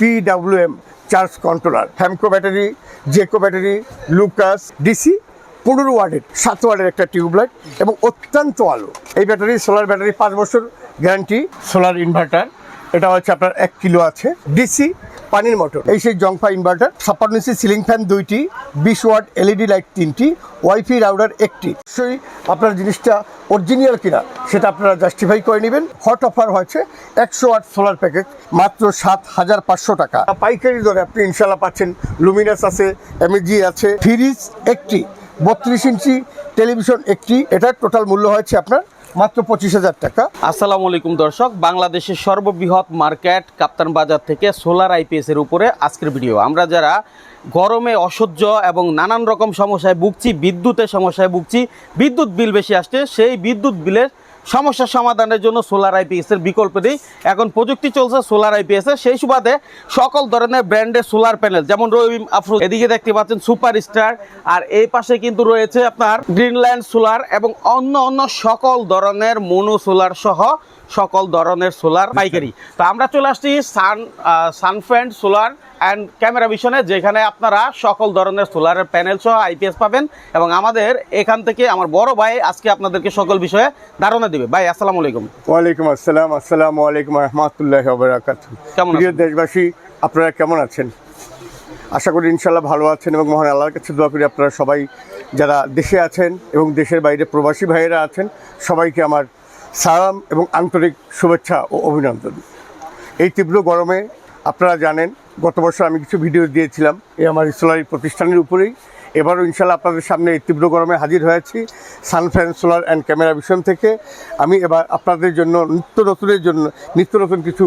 PWM charge controller Hamko battery Jeko battery Lucas DC পনেরো ওয়ার্ডের, সাত ওয়ার্ডের একটা টিউবলাইট এবং অত্যন্ত আলো। এই ব্যাটারি, সোলার ব্যাটারি, পাঁচ বছর গ্যারান্টি, সোলার ইনভার্টার। এটা হচ্ছে আপনার এক কিলো আছে। ডিসি পানির মোটর। এই সেই জংফা ইনভার্টার ছাপ্পান্ন ইঞ্চি সিলিং ফ্যান দুইটি বিশ ওয়াট এলইডি লাইট তিনটি ওয়াইফাই রাউডার একটি। সেই আপনার জিনিসটা অরিজিনাল কিনা সেটা আপনারা জাস্টিফাই করে নেবেন। হট অফার হয়েছে একশো ওয়াট সোলার প্যাকেজ মাত্র সাত হাজার পাঁচশো টাকা। পাইকারি দরে আপনি ইনশাল্লাহ পাচ্ছেন লুমিনাস আছে এমএজি আছে ফ্রিজ একটি বত্রিশ ইঞ্চি টেলিভিশন একটি এটার টোটাল মূল্য হয়েছে আপনার মাত্র পঁচিশ হাজার টাকা। আসসালামু আলাইকুম দর্শক, বাংলাদেশের সর্ববৃহৎ মার্কেট কাপ্তান বাজার থেকে সোলার আইপিএস এর উপরে আজকের ভিডিও। আমরা যারা গরমে অসহ্য এবং নানান রকম সমস্যায় ভুগছি, বিদ্যুতের সমস্যায় ভুগছি, বিদ্যুৎ বিল বেশি আসছে, সেই বিদ্যুৎ বিলের সমস্যা সমাধানের জন্য সোলার আইপিএস এর বিকল্প নেই। এখন প্রযুক্তি চলছে সোলার আইপিএস এর। সেই সুবাদে সকল ধরনের ব্র্যান্ডের সোলার প্যানেল যেমন রহিম আফরুজ, এদিকে দেখতে পাচ্ছেন সুপার স্টার আর এই পাশে কিন্তু রয়েছে আপনার গ্রিনল্যান্ড সোলার এবং অন্য অন্য সকল ধরনের মোনো সোলার সহ সকল ধরনের সোলার পাইকারি। তো আমরা চলে আসছি sun Sunfriend solar and camera ভিশনে যেখানে আপনারা সকল ধরনের সোলারের প্যানেল সহ আইপিএস পাবেন এবং আমাদের এখান থেকে আমার বড় ভাই আজকে আপনাদেরকে সকল বিষয়ে ধারণা দিবে। ভাই আসসালামু আলাইকুম। ওয়ালাইকুম আসসালাম আসসালামু আলাইকুম রহমতুল্লাহ বরাকাত কেমন প্রিয় দেশবাসী আপনারা কেমন আছেন? আশা করি ইনশাল্লাহ ভালো আছেন এবং মহান আল্লাহর কাছে দোয়া করি আপনারা সবাই যারা দেশে আছেন এবং দেশের বাইরে প্রবাসী ভাইয়েরা আছেন সবাইকে আমার সালাম এবং আন্তরিক শুভেচ্ছা ও অভিনন্দন। এই তীব্র গরমে আপনারা জানেন গত বছর আমি কিছু ভিডিও দিয়েছিলাম এই আমার সোলারি প্রতিষ্ঠানের উপরেই। এবারও ইনশাল্লাহ আপনাদের সামনে এই তীব্র গরমে হাজির হয়েছি Sunfan solar and camera vision থেকে। আমি এবার আপনাদের জন্য, নিত্য নতুনের জন্য, নিত্য নতুন কিছু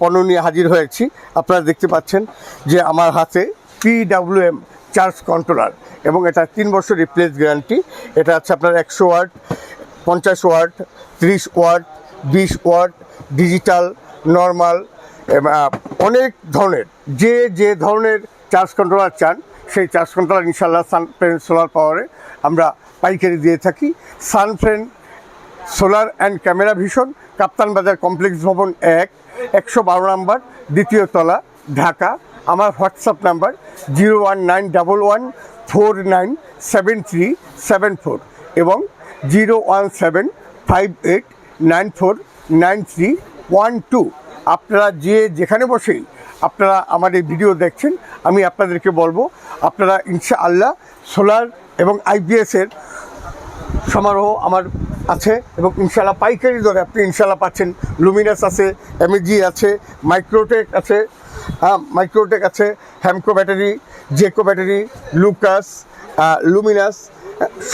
পণ্য নিয়ে হাজির হয়েছি। আপনারা দেখতে পাচ্ছেন যে আমার হাতে পিডাব্লিউএম চার্জ কন্ট্রোলার এবং এটা তিন বছর রিপ্লেস গ্যারান্টি এটা আছে আপনার একশো ওয়াট, পঞ্চাশ ওয়াট, ত্রিশ ওয়াট, বিশ ওয়াট ডিজিটাল নর্মাল অনেক ধরনের। যে যে ধরনের চার্জ কন্ট্রোলার চান, সেই চার্জ কন্ট্রোলার ইনশাল্লাহ সানফ্রেন্ড সোলার পাওয়ারে আমরা পাইকারি দিয়ে থাকি। Sunfriend solar and camera vision Kaptan Bazar complex ভবন এক, একশো বারো নম্বর, দ্বিতীয় তলা, ঢাকা। আমার WhatsApp number zero one nine double one four nine seven three seven four এবং zero one seven five eight nine four nine three one two. আপনারা যে যেখানে বসেই আপনারা আমার এই ভিডিও দেখছেন, আমি আপনাদেরকে বলব, আপনারা ইনশা আল্লাহ সোলার এবং আইপিএসের সমারোহ আমার আছে এবং ইনশাল্লাহ পাইকারি দরে আপনি ইনশাল্লাহ পাচ্ছেন। লুমিনাস আছে এমএজি আছে, মাইক্রোটেক আছে হ্যাঁ মাইক্রোটেক আছে, Hamko battery, Jeko battery, Lucas Luminous,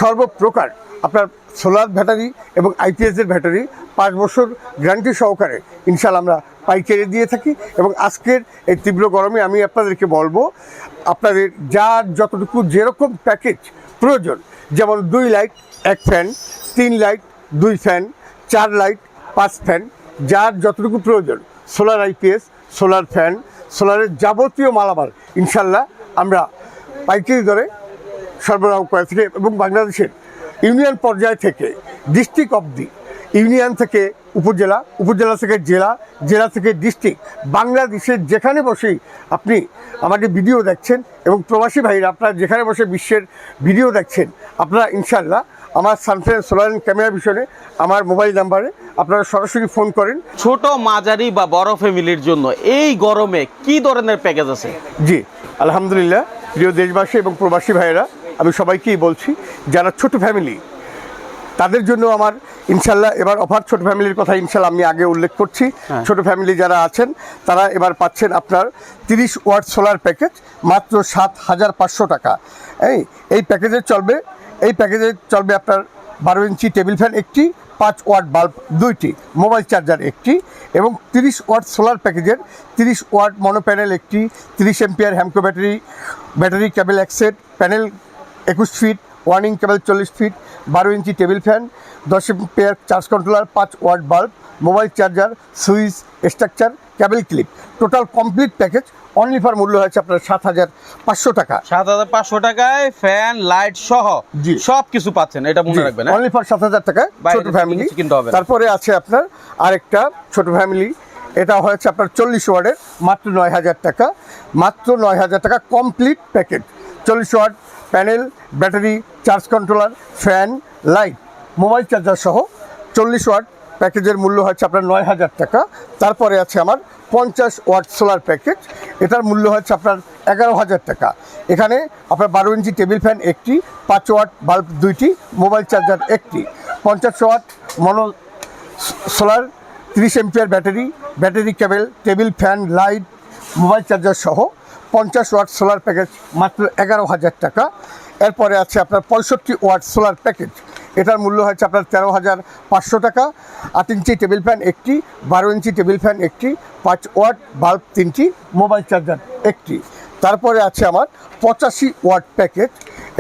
সর্বপ্রকার। আপনার সোলার ব্যাটারি এবং আইপিএসের ব্যাটারি পাঁচ বছর গ্যারান্টি সহকারে ইনশাল্লাহ আমরা পাইকারি দিয়ে থাকি এবং আজকের এই তীব্র গরমে আমি আপনাদেরকে বলব, আপনাদের যার যতটুকু যেরকম প্যাকেজ প্রয়োজন, যেমন দুই লাইট এক ফ্যান তিন লাইট দুই ফ্যান চার লাইট পাঁচ ফ্যান যার যতটুকু প্রয়োজন, সোলার আইপিএস, সোলার ফ্যান সোলারের যাবতীয় মালামাল ইনশাল্লাহ আমরা পাইকারি দরে সরবরাহ করে থাকি এবং বাংলাদেশের ইউনিয়ন পর্যায় থেকে ডিস্ট্রিক্ট অবধি ইউনিয়ন থেকে উপজেলা উপজেলা থেকে জেলা জেলা থেকে ডিস্ট্রিক্ট বাংলাদেশের যেখানে বসেই আপনি আমাদের ভিডিও দেখছেন এবং প্রবাসী ভাইরা আপনারা যেখানে বসে বিশ্বের ভিডিও দেখছেন আপনারা ইনশাল্লাহ আমার সানফ্রেন্স সোলার ক্যামেরা বিষয়ে আমার মোবাইল নাম্বারে আপনারা সরাসরি ফোন করেন। ছোট মাঝারি বা বড় ফ্যামিলির জন্য এই গরমে কি ধরনের প্যাকেজ আছে? জি আলহামদুলিল্লাহ প্রিয় দেশবাসী এবং প্রবাসী ভাইয়েরা আমি সবাইকেই বলছি যারা ছোট ফ্যামিলি তাদের জন্য আমার ইনশাল্লাহ এবার অফার ছোট ফ্যামিলির কথা ইনশাল্লাহ আমি আগে উল্লেখ করছি হ্যাঁ। ছোট ফ্যামিলি যারা আছেন তারা এবার পাচ্ছেন আপনার তিরিশ ওয়াট সোলার প্যাকেজ মাত্র সাত হাজার পাঁচশো টাকা এই এই প্যাকেজে চলবে এই প্যাকেজে চলবে আপনার বারো ইঞ্চি টেবিল ফ্যান একটি পাঁচ ওয়াট বাল্ব দুইটি মোবাইল চার্জার একটি এবং তিরিশ ওয়াট সোলার প্যাকেজের তিরিশ ওয়াট মনো প্যানেল একটি তিরিশ ampere Hamko battery battery cable অ্যাক্সেট panel একুশ ফিট ওয়ার্নিং কেবল চল্লিশ ফিট বারো ইঞ্চি টেবিল ফ্যান দশ এম্পিয়ার চার্জ কন্ট্রোলার পাঁচ watt bulb mobile charger switch structure cable clip total complete package only for মূল্য হয়েছে আপনার সাত হাজার পাঁচশো টাকা। সাত হাজার পাঁচশো টাকায় ফ্যান লাইট সহ জি। সব কিছু পাচ্ছেন এটা মনে রাখবেন হ্যাঁ? অনলি ফর সাত হাজার টাকায় ছোট ফ্যামিলি কিনতে হবে তারপরে আছে আপনার আরেকটা ছোট ফ্যামিলি এটা হয়েছে আপনার চল্লিশ ওয়ার্ডের মাত্র নয় হাজার টাকা। মাত্র নয় হাজার টাকা কমপ্লিট প্যাকেট চল্লিশ watt panel, battery, charge controller, fan, light, mobile charger সহ চল্লিশ ওয়াট প্যাকেজের মূল্য হচ্ছে আপনার নয় হাজার টাকা। তারপরে আছে আমার পঞ্চাশ ওয়াট সোলার প্যাকেজ। এটার মূল্য হচ্ছে আপনার এগারো হাজার টাকা। এখানে আপনার বারো ইঞ্চি টেবিল ফ্যান একটি, পাঁচ ওয়াট বাল্ব দুইটি, মোবাইল চার্জার একটি। পঞ্চাশ ওয়াট মনো সোলার, তিরিশ ampere battery battery cable, table fan, light, mobile charger সহ পঞ্চাশ ওয়াট সোলার প্যাকেজ, মাত্র এগারো হাজার টাকা। এরপরে আছে আপনার পঁয়ষট্টি ওয়াট সোলার প্যাকেজ। এটার মূল্য হচ্ছে আপনার তেরো হাজার পাঁচশো টাকা। আট ইঞ্চি টেবিল ফ্যান একটি, বারো ইঞ্চি টেবিল ফ্যান একটি, পাঁচ ওয়াট বাল্ব তিনটি, মোবাইল চার্জার একটি। তারপরে আছে আমার পঁচাশি ওয়াট প্যাকেজ।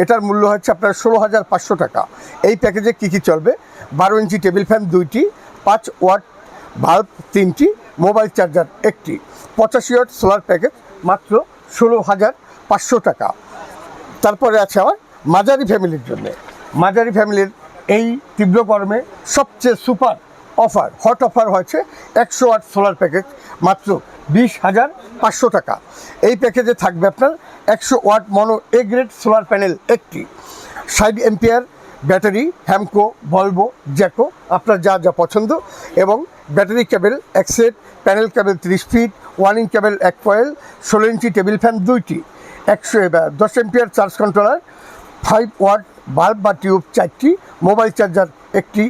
এটার মূল্য হচ্ছে আপনার ষোলো হাজার পাঁচশো টাকা। এই প্যাকেজে কী কী চলবে? বারো ইঞ্চি টেবিল ফ্যান দুইটি, পাঁচ ওয়াট বাল্ব তিনটি, মোবাইল চার্জার একটি। পঁচাশি ওয়াট সোলার প্যাকেজ, মাত্র ষোলো হাজার পাঁচশো টাকা। তারপরে আছে আমার মাঝারি ফ্যামিলির জন্য। মাঝারি ফ্যামিলির এই তীব্র গরমে সবচেয়ে সুপার অফার, হট অফার হয়েছে একশো ওয়াট সোলার প্যাকেজ, মাত্র বিশ হাজার পাঁচশো টাকা। এই প্যাকেজে থাকবে আপনার একশো watt mono A grade solar panel একটি। ষাট এম্পিয়ার ব্যাটারি হ্যামকো ভলভো জ্যাকো আপনার যা যা পছন্দ এবং ব্যাটারি কেবল এক সেট প্যানেল কেবল তিরিশ ফিট ওয়ানিং কেবল এক কয়েল ষোলো ইঞ্চি টেবিল ফ্যান দুইটি একশো দশ ampere charge controller five watt bulb বা টিউব চারটি মোবাইল চার্জার একটি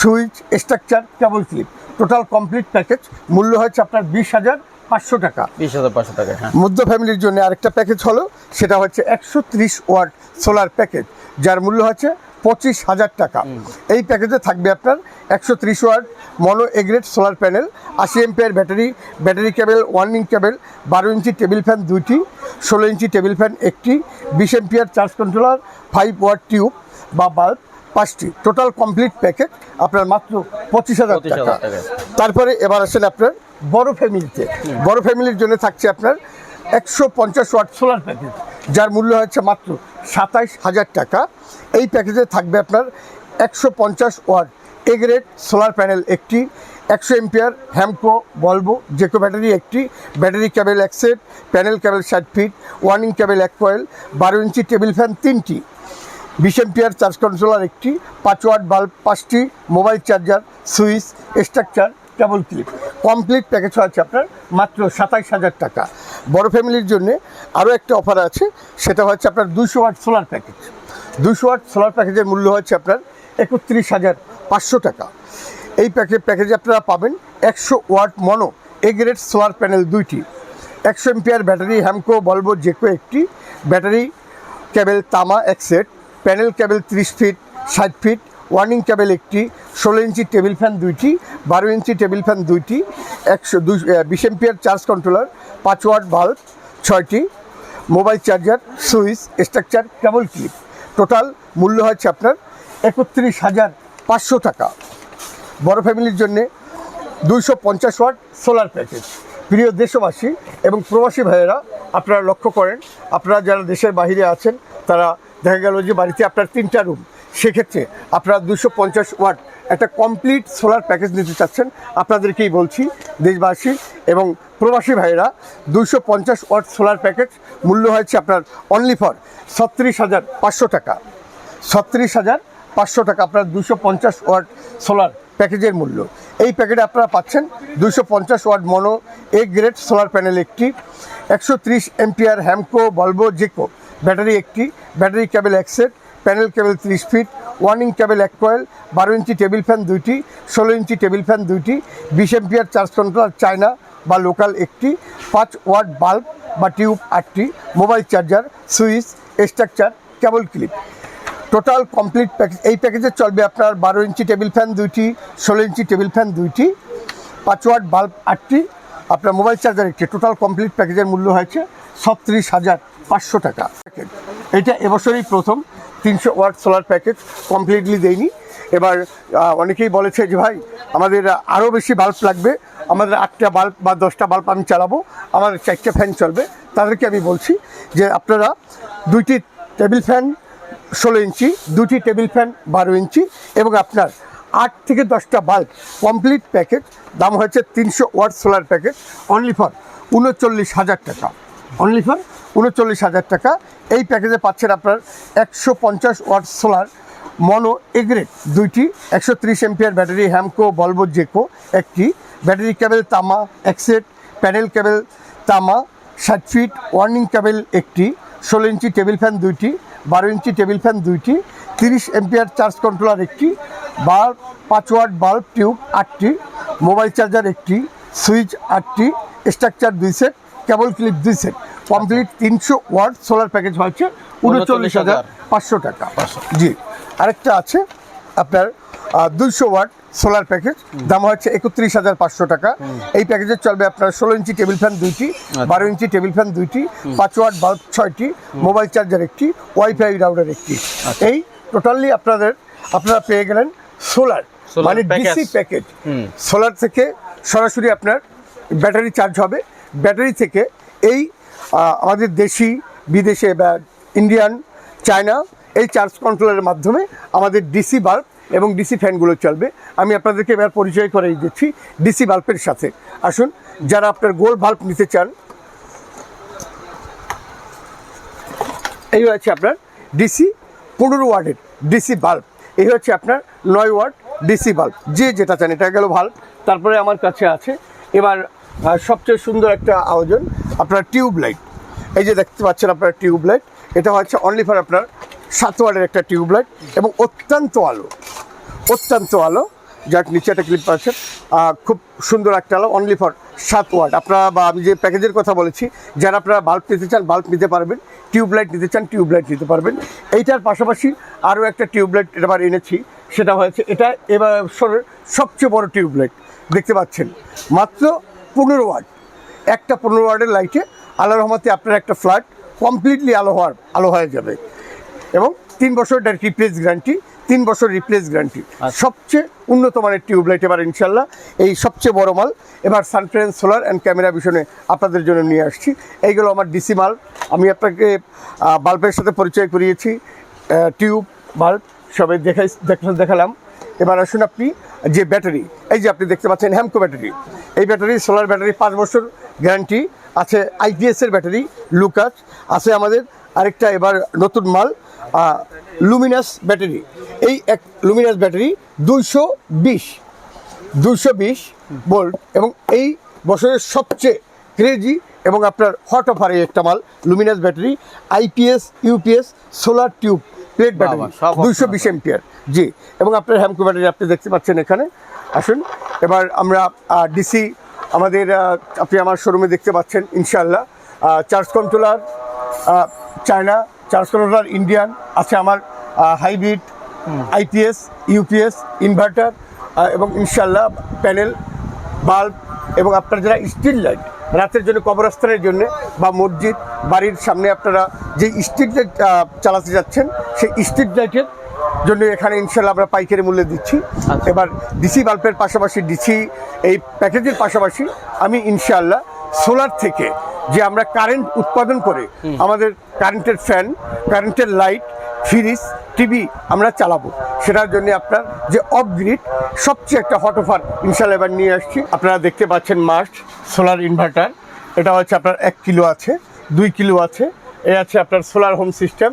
switch structure cable clip total complete package মূল্য হচ্ছে আপনার বিশ হাজার পাঁচশো টাকা। বিশ হাজার পাঁচশো টাকা হ্যাঁ। মধ্য ফ্যামিলির জন্য আরেকটা প্যাকেজ হলো সেটা হচ্ছে একশো ত্রিশ ওয়াট সোলার প্যাকেজ যার মূল্য হচ্ছে পঁচিশ হাজার টাকা। এই প্যাকেজে থাকবে আপনার একশো ত্রিশ watt mono A grade solar panel আশি ampere battery battery cable wiring cable বারো ইঞ্চি টেবিল ফ্যান দুইটি ষোলো ইঞ্চি টেবিল ফ্যান একটি বিশ ampere charge controller five watt tube বা বাল্ব পাঁচটি। টোটাল কমপ্লিট প্যাকেজ আপনার মাত্র পঁচিশ হাজার টাকা। টাকা। তারপরে এবার আসেন আপনার বড় ফ্যামিলিতে বড় ফ্যামিলির জন্য থাকছে আপনার একশো পঞ্চাশ ওয়াট সোলার প্যাকেজ যার মূল্য হচ্ছে মাত্র সাতাইশ হাজার টাকা। এই প্যাকেজে থাকবে আপনার একশো পঞ্চাশ ওয়াট এগ্রেড সোলার প্যানেল একটি, একশো এমপিয়ার হ্যামকো বলব জেকো ব্যাটারি একটি, ব্যাটারি ক্যাবেল এক সেট প্যানেল ক্যাবেল ষাট ফিট ওয়ার্নিং কেবল এক কয়েল বারো ইঞ্চি টেবিল ফ্যান তিনটি। বিশ এমপিয়ার চার্জ কন্ট্রোলার একটি, পাঁচ ওয়াট বাল্ব পাঁচটি mobile charger switch structure cable clip complete package আছে আপনার মাত্র সাতাইশ হাজার টাকা। বড় ফ্যামিলির জন্য আরও একটা অফার আছে, সেটা হচ্ছে আপনার দুশো ওয়াট সোলার প্যাকেজ দুশো ওয়াট সোলার প্যাকেজের মূল্য হচ্ছে আপনার একত্রিশ হাজার পাঁচশো টাকা। এই প্যাকেজ প্যাকেজে আপনারা পাবেন একশো watt mono A grade solar panel দুইটি। একশো এমপিয়ার ব্যাটারি হ্যামকো বলব জেকো একটি। ব্যাটারি কেবল তামা এক সেট প্যানেল কেবল ত্রিশ ফিট ষাট ফিট ওয়ার্নিং টেবিল একটি, ষোলো ইঞ্চি টেবিল ফ্যান দুইটি, বারো ইঞ্চি টেবিল ফ্যান দুইটি, একশো দুই বিশ এমপিয়ার চার্জ কন্ট্রোলার, পাঁচ ওয়াট বাল্ব ছয়টি, mobile charger, switch, structure, cable clip. Total মূল্য হচ্ছে আপনার একত্রিশ হাজার পাঁচশো টাকা। বড় ফ্যামিলির জন্যে দুইশো পঞ্চাশ ওয়াট সোলার প্যাকেজ। প্রিয় দেশবাসী এবং প্রবাসী ভাইয়েরা, আপনারা লক্ষ্য করেন, আপনারা যারা দেশের বাইরে আছেন, তারা দেখা গেল যে বাড়িতে আপনার তিনটা রুম। সেক্ষেত্রে আপনারা দুশো পঞ্চাশ ওয়াট একটা কমপ্লিট সোলার প্যাকেজ নিতে চাচ্ছেন, আপনাদেরকেই বলছি, দেশবাসী এবং প্রবাসী ভাইয়েরা, দুশো পঞ্চাশ ওয়াট সোলার প্যাকেজ মূল্য হয়েছে আপনার অনলি ফর ছত্রিশ হাজার পাঁচশো টাকা। ছত্রিশ হাজার পাঁচশো টাকা আপনার দুশো পঞ্চাশ ওয়াট সোলার প্যাকেজের মূল্য। এই প্যাকেটে আপনারা পাচ্ছেন দুশো পঞ্চাশ watt mono A grade solar panel একটি, একশো ত্রিশ এমপিআর হ্যামকো বলব জেকো ব্যাটারি একটি ব্যাটারি ক্যাবেল এক সেট প্যানেল কেবল ত্রিশ ফিট ওয়ার্নিং কেবল এক কয়েল বারো ইঞ্চি টেবিল ফ্যান দুইটি, ষোলো ইঞ্চি টেবিল ফ্যান দুইটি, বিশ এমপিআর চার্জ কন্ট্রোলার চায়না বা লোকাল একটি, পাঁচ ওয়াট বাল্ব বা টিউব আটটি mobile charger switch structure cable clip total complete package এই প্যাকেজে চলবে আপনার বারো ইঞ্চি টেবিল ফ্যান দুইটি, ষোলো ইঞ্চি টেবিল ফ্যান দুইটি, পাঁচ ওয়াট বাল্ব আটটি, আপনার মোবাইল চার্জার একটি। টোটাল কমপ্লিট প্যাকেজের মূল্য হয়েছে ছত্রিশ হাজার পাঁচশো টাকা। এটা এবছরই প্রথম। তিনশো ওয়াট সোলার প্যাকেজ কমপ্লিটলি দেয়নি এবার অনেকেই বলেছে যে ভাই, আমাদের আরও বেশি বাল্ব লাগবে। আমাদের আটটা বাল্ব বা দশটা বাল্ব আমি চালাবো। আমার চারটে ফ্যান চলবে। তাদেরকে আমি বলছি যে আপনারা দুইটি টেবিল ফ্যান ষোলো ইঞ্চি দুটি টেবিল ফ্যান বারো ইঞ্চি এবং আপনার আট থেকে দশটা বাল্ব কমপ্লিট প্যাকেট দাম হয়েছে তিনশো watt solar packet only for উনচল্লিশ হাজার টাকা। অনলি ফর উনচল্লিশ হাজার টাকা। এই প্যাকেজে পাচ্ছেন আপনার একশো পঞ্চাশ ওয়াট সোলার মনো এগ্রেট দুইটি, একশো ত্রিশ এমপিয়ার ব্যাটারি হ্যামকো বলব জেকো একটি। ব্যাটারি কেবল তামা একসেট প্যানেল কেবল তামা, ষাট ফিট ওয়ার্নিং কেবল একটি। ষোলো ইঞ্চি টেবিল ফ্যান দুইটি। বারো ইঞ্চি টেবিল ফ্যান দুইটি। তিরিশ এমপিয়ার চার্জ কন্ট্রোলার একটি। বাল্ব পাঁচ ওয়াট বাল্ব টিউব আটটি। মোবাইল চার্জার একটি। সুইচ আটটি। স্ট্রাকচার দুই সেট কেবল ক্লিপ দুই সেট কমপ্লিট তিনশো ওয়াট সোলার প্যাকেজ হচ্ছে উনচল্লিশ হাজার পাঁচশো টাকা। জি আরেকটা আছে আপনার দুইশো ওয়াট সোলার প্যাকেজ দাম হচ্ছে একত্রিশ হাজার পাঁচশো টাকা। এই প্যাকেজে চলবে আপনার ষোলো ইঞ্চি টেবিল ফ্যান দুইটি বারো ইঞ্চি টেবিল ফ্যান দুইটি পাঁচ ওয়াট বাল্ব ছয়টি মোবাইল চার্জার একটি ওয়াইফাই রাউটার একটি। এই টোটালি আপনাদের আপনারা পেয়ে গেলেন সোলার মানে ডিসি প্যাকেজ সোলার থেকে সরাসরি আপনার ব্যাটারি চার্জ হবে। ব্যাটারি থেকে এই আমাদের দেশি, বিদেশে ইন্ডিয়ান চায়না এই চার্জ কন্ট্রোলের মাধ্যমে আমাদের ডিসি বাল্ব এবং ডিসি ফ্যানগুলো চলবে। আমি আপনাদেরকে এবার পরিচয় করে দিচ্ছি ডিসি বাল্বের সাথে। আসুন, যারা আপনার গোল বাল্ব নিতে চান, এই হচ্ছে আপনার ডিসি পনেরো ওয়ার্ডের ডিসি বাল্ব এই হচ্ছে আপনার নয় ওয়ার্ড ডিসি বাল্ব যে যেটা চান, এটা গেল ভাল্ব তারপরে আমার কাছে আছে, এবার সবচেয়ে সুন্দর একটা আয়োজন, আপনার টিউব লাইট। এই যে দেখতে পাচ্ছেন আপনার টিউব লাইট, এটা হচ্ছে অনলি ফর আপনার সাত ওয়ার্ডের একটা টিউব লাইট এবং অত্যন্ত আলো অত্যন্ত আলো। যার নিচে একটা ক্লিপ পাচ্ছেন। খুব সুন্দর একটা আলো অনলি ফর সাত ওয়াট আপনারা বা আমি যে প্যাকেজের কথা বলেছি, যারা আপনারা বাল্ব নিতে চান বাল্ব নিতে পারবেন। টিউব লাইট নিতে চান, টিউব লাইট নিতে পারবেন। এইটার পাশাপাশি আরও একটা টিউব লাইট এবার এনেছি, সেটা হয়েছে, এটা এবার সবচেয়ে বড় টিউব লাইট। দেখতে পাচ্ছেন, মাত্র পনেরো ওয়াট একটা পনেরো ওয়ার্ডের লাইটে আল্লাহ রহমতে আপনার একটা ফ্ল্যাট কমপ্লিটলি আলো হওয়ার আলো হয়ে যাবে। এবং তিন বছর রিপ্লেস গ্যারান্টি তিন বছর রিপ্লেস গ্যারান্টি সবচেয়ে উন্নত মানের টিউবলাইট এবার ইনশাল্লাহ এই সবচেয়ে বড় মাল। এবার সানফ্রেন্স সোলার অ্যান্ড ক্যামেরা বিষয়ে আপনাদের জন্য নিয়ে আসছি। এইগুলো আমার ডিসি মাল। আমি আপনাকে বাল্বের সাথে পরিচয় করিয়েছি। টিউব বাল্ব সবাই দেখাই দেখালাম। এবার আসুন আপনি যে ব্যাটারি, এই যে আপনি দেখতে পাচ্ছেন হ্যামকো ব্যাটারি। এই ব্যাটারি সোলার ব্যাটারি, পাঁচ বছর গ্যারান্টি আছে আইপিএস এর ব্যাটারি লুকাস আছে আমাদের আরেকটা এবার নতুন মাল লুমিনাস ব্যাটারি। এই এক লুমিনাস ব্যাটারি দুইশো বিশ দুশো বিশ ভোল্ট এবং এই বছরের সবচেয়ে ক্রেজি এবং আপনার হট অফার একটা মাল Luminous battery IPS UPS solar tube plate battery দুইশো বিশ এম্পিয়ার জি এবং আপনার হ্যামকো ব্যাটারি আপনি দেখতে পাচ্ছেন এখানে। আসুন এবার আমরা ডিসি আমাদের আপনি আমার শোরুমে দেখতে পাচ্ছেন ইনশাল্লাহ charge controller China charge controller Indian আছে আমার হাইব্রিড আইপিএস ইউপিএস ইনভার্টার এবং ইনশাল্লাহ প্যানেল বাল্ব এবং আপনার যারা স্ট্রিট লাইট রাতের জন্য কবরস্থানের জন্য বা মসজিদ বাড়ির সামনে আপনারা যে স্ট্রিট লাইট চালাতে যাচ্ছেন সেই স্ট্রিট লাইটের জন্য এখানে ইনশাল্লাহ আমরা পাইকারি মূল্যে দিচ্ছি। এবার ডিসি বাল্বের পাশাপাশি ডিসি এই প্যাকেজের পাশাপাশি আমি ইনশাল্লাহ সোলার থেকে যে আমরা কারেন্ট উৎপাদন করে আমাদের কারেন্টের ফ্যান কারেন্টের লাইট ফ্রিজ টিভি আমরা চালাবো। সেটার জন্য আপনার যে অফ গ্রিড সবচেয়ে একটা হট অফার ইনশাল এবার নিয়ে আসছি। আপনারা দেখতে পাচ্ছেন মাস্ট সোলার ইনভার্টার এটা হচ্ছে আপনার এক কিলো আছে, দুই কিলো আছে। এ আছে আপনার সোলার হোম সিস্টেম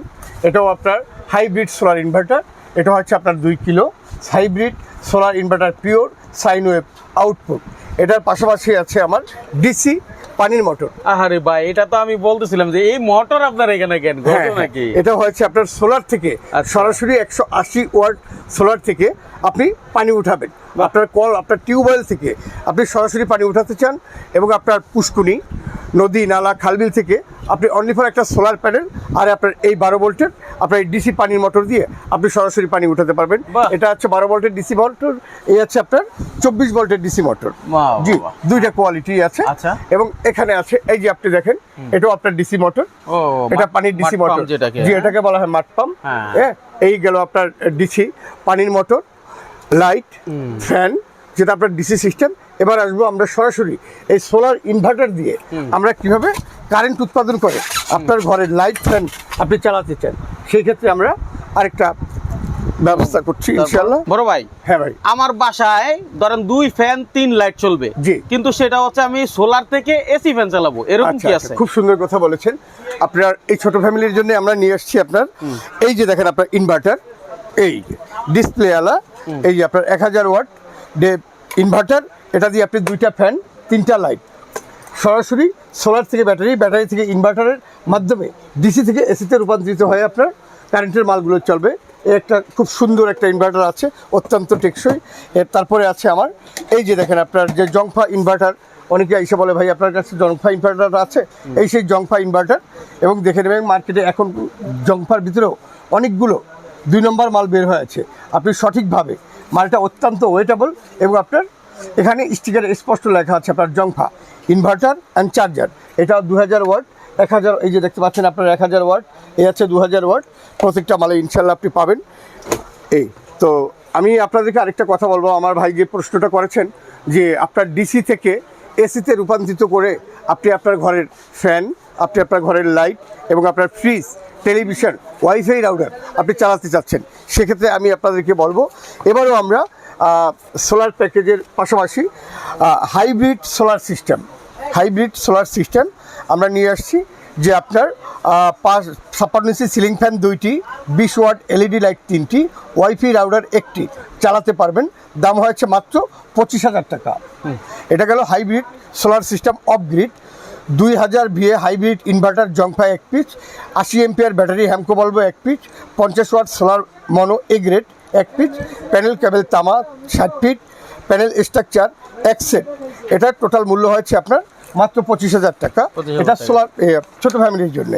এটাও আপনার হাইব্রিড সোলার ইনভার্টার এটা হচ্ছে আপনার দুই kilo. Hybrid solar inverter pure sine wave output এটার পাশাপাশি আছে আমার ডিসি পানির মোটর। আহারে ভাই এটা তো আমি বলতেছিলাম যে এই মোটর আপনার এখানে কেন? হ্যাঁ, ঘটনা কি এটা হচ্ছে আপনার সোলার থেকে। আচ্ছা। সরাসরি একশো আশি ওয়াট সোলার থেকে আপনি পানি উঠাবেন। আপনার কল আপনার টিউবওয়েল থেকে আপনি সরাসরি পানি উঠাতে চান এবং আপনার পুষ্কুনি নদী নালা খালবিল থেকে আপনি অনলি ফর একটা সোলার প্যানেল আর আপনার এই বারো ভোল্টের আপনার এই ডিসি পানির মোটর দিয়ে আপনি সরাসরি পানি উঠাতে পারবেন। এটা হচ্ছে বারো ভোল্টের ডিসি মোটর এই হচ্ছে আপনার চব্বিশ ভোল্টের ডিসি মোটর। জি দুইটা কোয়ালিটি আছে। আচ্ছা। এবং এখানে আছে এই যে আপনি দেখেন এটাও আপনার ডিসি মোটর। এটা পানির ডিসি মোটর। জি এটাকে বলা হয় মাঠ পাম্প হ্যাঁ। হ্যাঁ এই গেল আপনার ডিসি পানির মোটর লাইট ফ্যান যেটা আপনার ডিসি সিস্টেম এবার আসব আমরা সরাসরি এই সোলার ইনভার্টার দিয়ে আমরা কীভাবে কারেন্ট উৎপাদন করে আপনার ঘরের লাইট ফ্যান আপনি চালাতে চান সেই ক্ষেত্রে আমরা আরেকটা ব্যবস্থা করছি ইনশাল্লাহ বড় ভাই হ্যাঁ ভাই। আমার বাসায় ধরেন দুই ফ্যান তিন লাইট চলবে। জি। কিন্তু সেটা হচ্ছে আমি সোলার থেকে এসি ফ্যান চালাবো এরকম আচ্ছা কি আচ্ছা, আছে? খুব সুন্দর কথা বলেছেন। আপনার এই ছোট ফ্যামিলির জন্য আমরা নিয়ে আসছি আপনার এই যে দেখেন আপনার ইনভার্টার এই ডিসপ্লে আলা এই যে আপনার এক হাজার ওয়াট ডে ইনভার্টার এটা দিয়ে আপনি দুইটা ফ্যান তিনটা লাইট সরাসরি সোলার থেকে ব্যাটারি ব্যাটারি থেকে ইনভার্টারের মাধ্যমে ডিসি থেকে এসিতে রূপান্তরিত হয়ে আপনার। কারেন্টের মালগুলো চলবে। একটা খুব সুন্দর একটা ইনভার্টার আছে, অত্যন্ত টেকসই। এর তারপরে আছে আমার, এই যে দেখেন আপনার যে জংফা ইনভার্টার অনেকে এসে বলে, ভাই, আপনার কাছে জংফা ইনভার্টার আছে? এই সেই জংফা ইনভার্টার এবং দেখে নেবেন মার্কেটে এখন জংফার ভিতরেও অনেকগুলো দুই নম্বর মাল বের হয়েছে আপনি সঠিকভাবে মালটা অত্যন্ত ওয়েটেবল এবং আপনার এখানে স্টিকারে স্পষ্ট লেখা আছে আপনার জংফা ইনভার্টার অ্যান্ড চার্জার এটা দু হাজার ওয়াট, এক হাজার, এই যে দেখতে পাচ্ছেন আপনার, এক হাজার ওয়াট, এই আছে দু হাজার ওয়াট, প্রত্যেকটা মালে ইনশাল্লাহ আপনি পাবেন। এই, তো আমি আপনাদেরকে আরেকটা কথা বলব, আমার ভাই যে প্রশ্নটা করেছেন, যে আপনার ডিসি থেকে এসিতে রূপান্তরিত করে আপনি আপনার ঘরের ফ্যান আপনি আপনার ঘরের লাইট এবং আপনার ফ্রিজ টেলিভিশন ওয়াইফাই রাউটার আপনি চালাতে চাচ্ছেন, সেক্ষেত্রে আমি আপনাদেরকে বলব, এবারও আমরা সোলার প্যাকেজের পাশাপাশি hybrid solar system hybrid solar system আমরা নিয়ে আসছি, যে আপনার পাঁচ, ছাপ্পান্ন ইঞ্চি সিলিং ফ্যান দুইটি, বিশ ওয়াট এলইডি লাইট তিনটি ওয়াইফাই রাউডার একটি চালাতে পারবেন। দাম হয়েছে মাত্র পঁচিশ হাজার টাকা। এটা গেল hybrid solar system off grid দুই হাজার ভিএ হাইব্রিড ইনভার্টার জংফা এক পিচ, আশি এমপিআর ব্যাটারি হ্যামকো বলব এক পিচ, পঞ্চাশ watt solar mono A grade এক পিচ প্যানেল ক্যাবেল তামা ষাট ফিট প্যানেল স্ট্রাকচার এক সেট এটার টোটাল মূল্য হয়েছে আপনার মাত্র পঁচিশ হাজার টাকা। এটা সোলার ছোট ফ্যামিলির জন্য।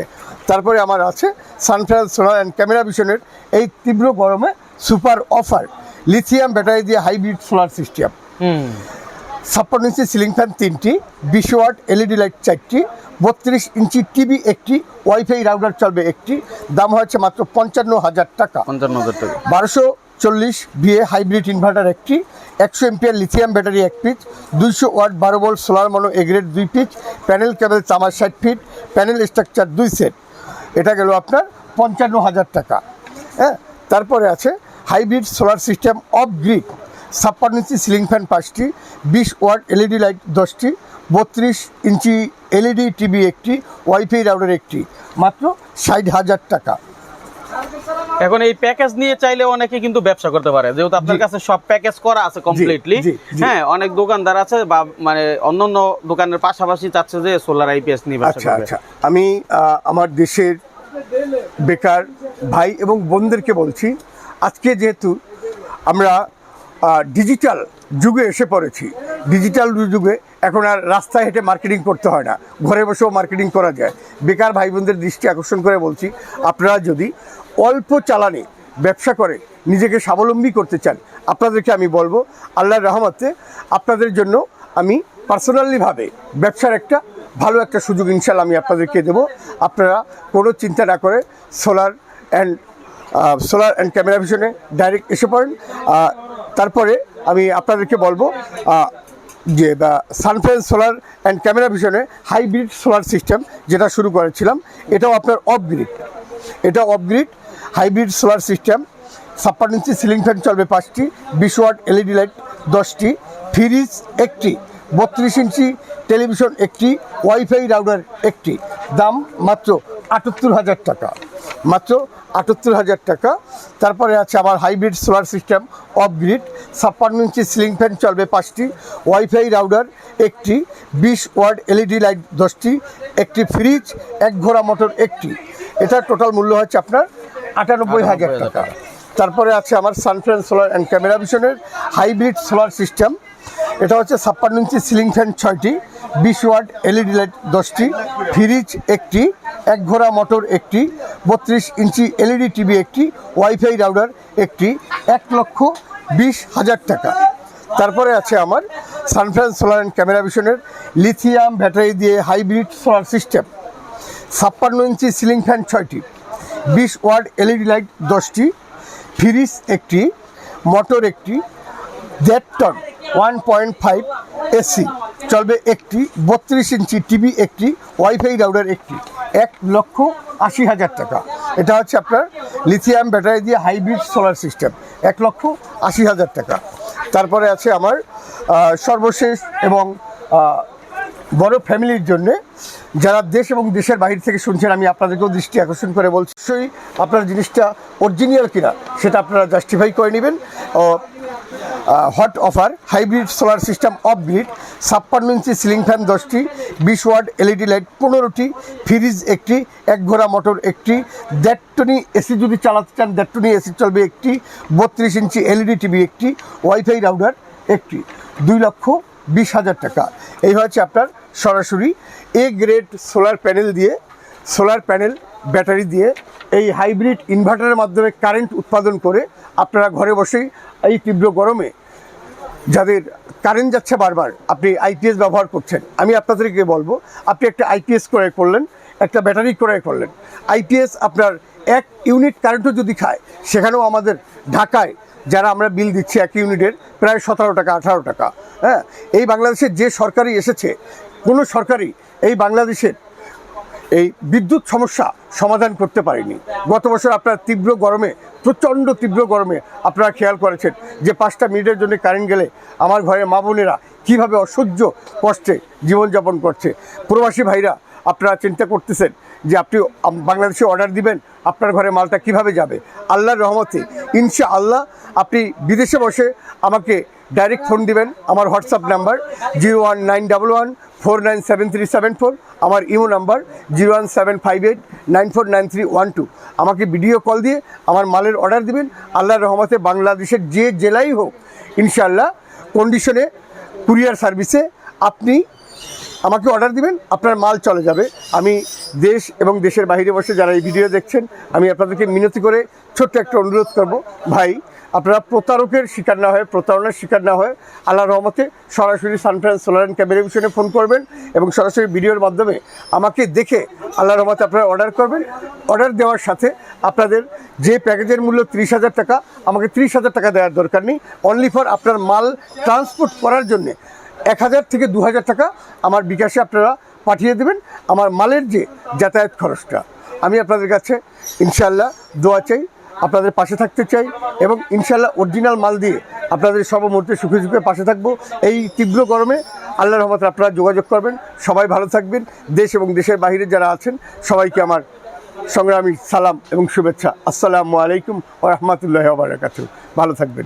তারপরে আমার আছে সানফ্রান্স সোলার অ্যান্ড ক্যামেরা ভিশনের এই তীব্র গরমে সুপার অফার লিথিয়াম ব্যাটারি দিয়ে হাইব্রিড সোলার সিস্টেম ছাপ্পান্ন ইঞ্চি সিলিং ফ্যান তিনটি বিশ ওয়াট এলইডি লাইট চারটি বত্রিশ ইঞ্চি টিভি একটি ওয়াইফাই রাউটার চলবে একটি। দাম হয়েছে মাত্র পঞ্চান্ন হাজার টাকা। পঞ্চান্ন হাজার টাকা। বারোশো চল্লিশ বিএ হাইব্রিড ইনভার্টার একটি, একশো এমপিআর লিথিয়াম ব্যাটারি এক পিচ, দুইশো ওয়াট বারো volt solar mono A grade দুই পিচ, প্যানেল কেবল চামার ষাট ফিট, প্যানেল স্ট্রাকচার দুই সেট এটা গেল আপনার পঞ্চান্ন হাজার টাকা। হ্যাঁ তারপরে আছে hybrid solar system off grid, ছাপ্পান্ন ইঞ্চি সিলিং ফ্যান পাঁচটি, বিশ ওয়াট এলইডি লাইট দশটি, বত্রিশ ইঞ্চি এলইডি টিভি একটি, ওয়াইফাই রাউডার একটি, মাত্র ষাট হাজার টাকা। এখন এই প্যাকেজ নিয়ে চাইলে অনেকে কিন্তু ব্যবসা করতে পারে। যেহেতু আপনার কাছে সব প্যাকেজ করা আছে কমপ্লিটলি। হ্যাঁ অনেক দোকানদার আছে বা মানে অন্যান্য দোকানের পাশাপাশি চাচ্ছে যে সোলার আইপিএস নিয়ে আচ্ছা আচ্ছা। আমি আমার দেশের বেকার ভাই এবং বোনদেরকে বলছি আজকে যেহেতু আমরা ডিজিটাল যুগে এসে পড়েছি ডিজিটাল যুগে এখন আর রাস্তায় হেঁটে মার্কেটিং করতে হয় না ঘরে বসেও মার্কেটিং করা যায়। বেকার ভাই বোনদের দৃষ্টি আকর্ষণ করে বলছি আপনারা যদি অল্প চালানে ব্যবসা করে নিজেকে স্বাবলম্বী করতে চান, আপনাদেরকে আমি বলব আল্লাহর রহমতে আপনাদের জন্য আমি পার্সোনালিভাবে ব্যবসার একটা ভালো একটা সুযোগ ইনশাল্লাহ আমি আপনাদেরকে দেবো। আপনারা কোনো চিন্তা না করে solar and solar and camera ভিশনে direct এসে পড়েন। তারপরে আমি আপনাদেরকে বলব যে সানফ্রেন্স সোলার অ্যান্ড ক্যামেরা ভিশনে হাইব্রিড সোলার সিস্টেম যেটা শুরু করেছিলাম, এটাও আপনার অফ গ্রিড এটা off grid hybrid solar system, ছাপ্পান্ন ইঞ্চি সিলিং ফ্যান চলবে পাঁচটি, বিশ ওয়াট এলইডি লাইট দশটি, ফ্রিজ একটি, বত্রিশ ইঞ্চি টেলিভিশন একটি, ওয়াইফাই রাউডার একটি। দাম মাত্র আটাত্তর হাজার টাকা। মাত্র আটাত্তর হাজার টাকা। তারপরে আছে আমার hybrid solar system off grid ছাপ্পান্ন ইঞ্চি সিলিং ফ্যান চলবে পাঁচটি, ওয়াইফাই রাউডার একটি, বিশ ওয়ার্ড এলইডি লাইট দশটি, একটি ফ্রিজ, এক ঘোড়া মোটর একটি। এটার টোটাল মূল্য হচ্ছে আপনার আটানব্বই হাজার টাকা। তারপরে আছে আমার সানফ্রেন্স সোলার অ্যান্ড ক্যামেরা ভিশনের হাইব্রিড সোলার সিস্টেম। এটা হচ্ছে ছাপ্পান্ন ইঞ্চি সিলিং ফ্যান ছয়টি বিশ ওয়াট এলইডি লাইট দশটি ফ্রিজ একটি এক ঘোড়া মোটর একটি বত্রিশ ইঞ্চি এলইডি টিভি একটি ওয়াইফাই রাউডার একটি এক লক্ষ বিশ হাজার টাকা। তারপরে আছে আমার সানফ্রান্স সোলার অ্যান্ড ক্যামেরা ভিশনের লিথিয়াম ব্যাটারি দিয়ে হাইব্রিড সোলার সিস্টেম। ছাপ্পান্ন ইঞ্চি সিলিং ফ্যান ছয়টি। বিশ ওয়াট এলইডি লাইট দশটি, ফ্রিজ একটি, মোটর একটি, দেড় ton one point five AC চলবে একটি, বত্রিশ ইঞ্চি টিভি একটি ওয়াইফাই রাউটার একটি, এক লক্ষ আশি হাজার টাকা। এটা হচ্ছে আপনার লিথিয়াম ব্যাটারি দিয়ে হাইব্রিড সোলার সিস্টেম এক লক্ষ আশি হাজার টাকা। তারপরে আছে আমার সর্বশেষ এবং বড় ফ্যামিলির জন্য যারা দেশ এবং দেশের বাইরে থেকে শুনছেন, আমি আপনাদেরকেও দৃষ্টি আকর্ষণ করে বলছি আপনার জিনিসটা অরিজিনাল কিনা সেটা আপনারা জাস্টিফাই করে নেবেন। ও hot offer hybrid solar system off grid ছাপ্পান্ন ইঞ্চি সিলিং ফ্যান দশটি, বিশ ওয়াট এলইডি লাইট পনেরোটি ফ্রিজ একটি, এক ঘোড়া মোটর একটি দেড় টনি এসি যদি চালাতে চান দেড় টনি এসি চলবে একটি, বত্রিশ ইঞ্চি এলইডি টিভি একটি ওয়াইফাই রাউটার একটি। দুই লক্ষ বিশ হাজার টাকা। এই হচ্ছে আপনার সরাসরি এ গ্রেড সোলার প্যানেল দিয়ে সোলার প্যানেল ব্যাটারি দিয়ে এই হাইব্রিড ইনভার্টারের মাধ্যমে কারেন্ট উৎপাদন করে আপনারা ঘরে বসেই এই তীব্র গরমে যাদের কারেন্ট যাচ্ছে বারবার, আপনি আইপিএস ব্যবহার করছেন। আমি আপনাদেরকে বলব, আপনি একটা আইপিএস ক্রয় করলেন, একটা ব্যাটারি ক্রয় করলেন। আইপিএস আপনার এক ইউনিট কারেন্টও যদি খায়, সেখানেও আমাদের ঢাকায় যারা আমরা বিল দিচ্ছি এক ইউনিটের, প্রায় সতেরো টাকা, আঠারো টাকা হ্যাঁ? এই বাংলাদেশের যে সরকারি এসেছে, কোনো সরকারি এই বাংলাদেশের এই বিদ্যুৎ সমস্যা সমাধান করতে পারেনি। গত বছর আপনার তীব্র গরমে, প্রচণ্ড তীব্র গরমে আপনারা খেয়াল করেছেন যে পাঁচটা মিনিটের জন্য কারেন্ট গেলে আমার ঘরে মা বোনেরা কীভাবে অসহ্য কষ্টে জীবনযাপন করছে। প্রবাসী ভাইরা, আপনারা চিন্তা করতেছেন যে আপনি বাংলাদেশে অর্ডার দিবেন, আপনার ঘরে মালটা কীভাবে যাবে? আল্লাহর রহমতে ইনশা আল্লাহ আপনি বিদেশে বসে আমাকে ডাইরেক্ট ফোন দিবেন, আমার WhatsApp number zero one nine double one four nine seven three seven four আমার imo number zero one seven five eight nine four nine three one two আমাকে ভিডিও কল দিয়ে আমার মালের অর্ডার দিবেন, আল্লাহর রহমতে বাংলাদেশের যে জেলাই হোক, ইনশাআল্লাহ কন্ডিশনে কুরিয়ার সার্ভিসে আপনি আমাকে অর্ডার দিবেন, আপনার মাল চলে যাবে। আমি দেশ এবং দেশের বাইরে বসে যারা এই ভিডিও দেখছেন, আমি আপনাদেরকে মিনতি করে ছোট্ট একটা অনুরোধ করব। ভাই, আপনারা প্রতারকের শিকার না হয়ে, প্রতারণার শিকার না হয়ে আল্লাহ রহমতে সরাসরি সানফ্রান্স সোলার অ্যান্ড ক্যামেরা ফোন করবেন এবং সরাসরি ভিডিওর মাধ্যমে আমাকে দেখে আল্লাহ রহমতে আপনারা অর্ডার করবেন। অর্ডার দেওয়ার সাথে আপনাদের যে প্যাকেজের মূল্য ত্রিশ হাজার টাকা, আমাকে ত্রিশ হাজার টাকা দেওয়ার দরকার নেই। অনলি ফর আপনার মাল ট্রান্সপোর্ট করার জন্যে এক হাজার থেকে দু হাজার টাকা আমার বিকাশে আপনারা পাঠিয়ে দেবেন আমার মালের যে যাতায়াত খরচটা। আমি আপনাদের কাছে ইনশাল্লাহ দোয়া চাই, আপনাদের পাশে থাকতে চাই এবং ইনশাল্লাহ অরিজিনাল মাল দিয়ে আপনাদের সর্বমুহূর্তে সুখে সুখে পাশে থাকব। এই তীব্র গরমে আল্লাহ রহমতে আপনারা যোগাযোগ করবেন, সবাই ভালো থাকবেন। দেশ এবং দেশের বাইরে যারা আছেন, সবাইকে আমার সংগ্রামী সালাম এবং শুভেচ্ছা। আসসালামু আলাইকুম ও রহমতুল্লাহ বারাকাতু ভালো থাকবেন।